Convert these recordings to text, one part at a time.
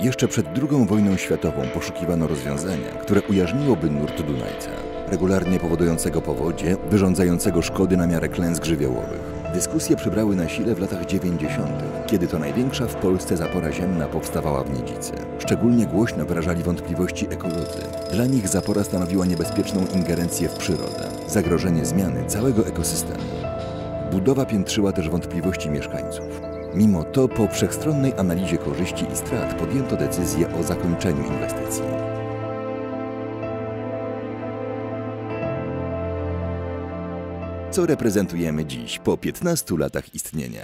Jeszcze przed II wojną światową poszukiwano rozwiązania, które ujarzmiłoby nurt Dunajca, regularnie powodującego powodzie, wyrządzającego szkody na miarę klęsk żywiołowych. Dyskusje przybrały na sile w latach 90., kiedy to największa w Polsce zapora ziemna powstawała w Niedzicy. Szczególnie głośno wyrażali wątpliwości ekolodzy. Dla nich zapora stanowiła niebezpieczną ingerencję w przyrodę, zagrożenie zmiany całego ekosystemu. Budowa piętrzyła też wątpliwości mieszkańców. Mimo to po wszechstronnej analizie korzyści i strat podjęto decyzję o zakończeniu inwestycji. Co reprezentujemy dziś po 15 latach istnienia?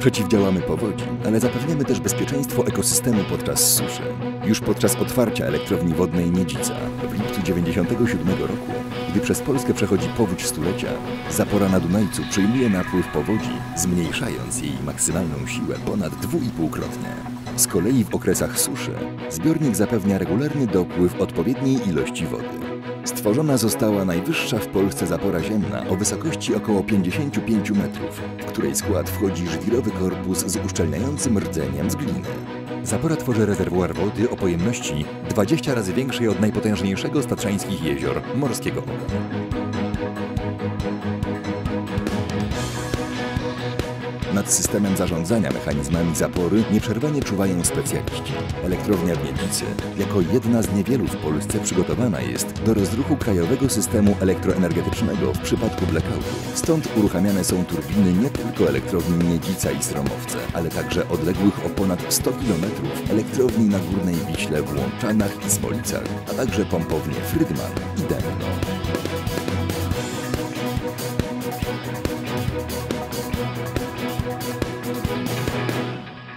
Przeciwdziałamy powodzi, ale zapewniamy też bezpieczeństwo ekosystemu podczas suszy. Już podczas otwarcia elektrowni wodnej Niedzica w lipcu 97 roku, gdy przez Polskę przechodzi powódź stulecia, zapora na Dunajcu przyjmuje napływ powodzi, zmniejszając jej maksymalną siłę ponad dwuipółkrotnie. Z kolei w okresach suszy zbiornik zapewnia regularny dopływ odpowiedniej ilości wody. Stworzona została najwyższa w Polsce zapora ziemna o wysokości około 55 metrów, w której skład wchodzi żwirowy korpus z uszczelniającym rdzeniem z gliny. Zapora tworzy rezerwuar wody o pojemności 20 razy większej od najpotężniejszego z tatrzańskich jezior Morskiego Oka. Nad systemem zarządzania mechanizmami zapory nieprzerwanie czuwają specjaliści. Elektrownia w jako jedna z niewielu w Polsce przygotowana jest do rozruchu krajowego systemu elektroenergetycznego w przypadku blackoutu. Stąd uruchamiane są turbiny nie tylko elektrowni Niedzica i Stromowce, ale także odległych o ponad 100 km elektrowni na Górnej Wiśle w Łączanach i Smolicach, a także pompownie Frydman i Dębno.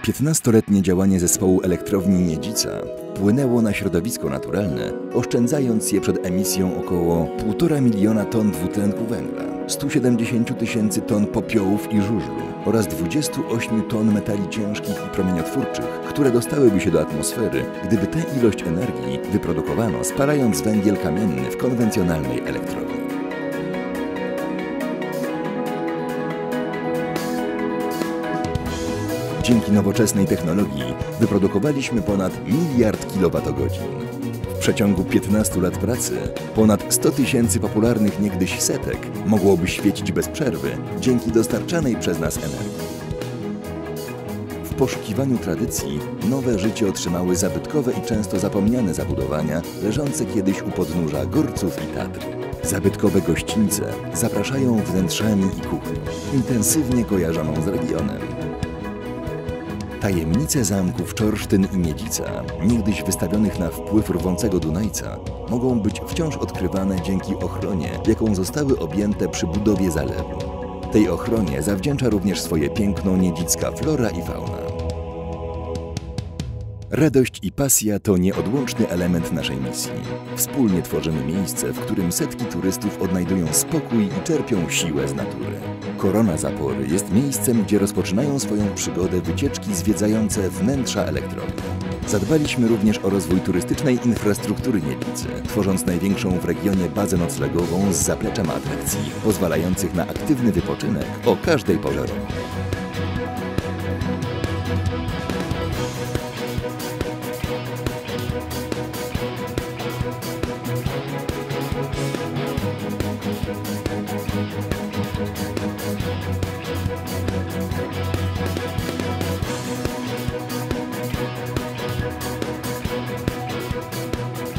15-letnie działanie zespołu elektrowni Niedzica wpłynęło na środowisko naturalne, oszczędzając je przed emisją około 1,5 miliona ton dwutlenku węgla, 170 tysięcy ton popiołów i żużlu oraz 28 ton metali ciężkich i promieniotwórczych, które dostałyby się do atmosfery, gdyby tę ilość energii wyprodukowano spalając węgiel kamienny w konwencjonalnej elektrowni. Dzięki nowoczesnej technologii wyprodukowaliśmy ponad miliard kilowatogodzin. W przeciągu 15 lat pracy ponad 100 tysięcy popularnych niegdyś setek mogłoby świecić bez przerwy dzięki dostarczanej przez nas energii. W poszukiwaniu tradycji nowe życie otrzymały zabytkowe i często zapomniane zabudowania leżące kiedyś u podnóża Górców i Tatr. Zabytkowe gościńce zapraszają wnętrzami i kuchnią, intensywnie kojarzoną z regionem. Tajemnice zamków Czorsztyn i Miedzica, niegdyś wystawionych na wpływ rwącego Dunajca, mogą być wciąż odkrywane dzięki ochronie, jaką zostały objęte przy budowie zalewu. Tej ochronie zawdzięcza również swoje piękno niedzicka flora i fauna. Radość i pasja to nieodłączny element naszej misji. Wspólnie tworzymy miejsce, w którym setki turystów odnajdują spokój i czerpią siłę z natury. Korona Zapory jest miejscem, gdzie rozpoczynają swoją przygodę wycieczki zwiedzające wnętrza elektrowni. Zadbaliśmy również o rozwój turystycznej infrastruktury Niedzicy, tworząc największą w regionie bazę noclegową z zapleczem atrakcji, pozwalających na aktywny wypoczynek o każdej porze roku.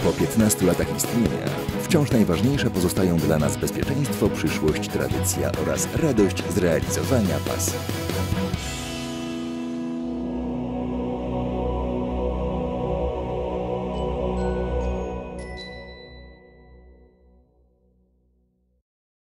Po 15 latach istnienia wciąż najważniejsze pozostają dla nas bezpieczeństwo, przyszłość, tradycja oraz radość z realizowania pasji.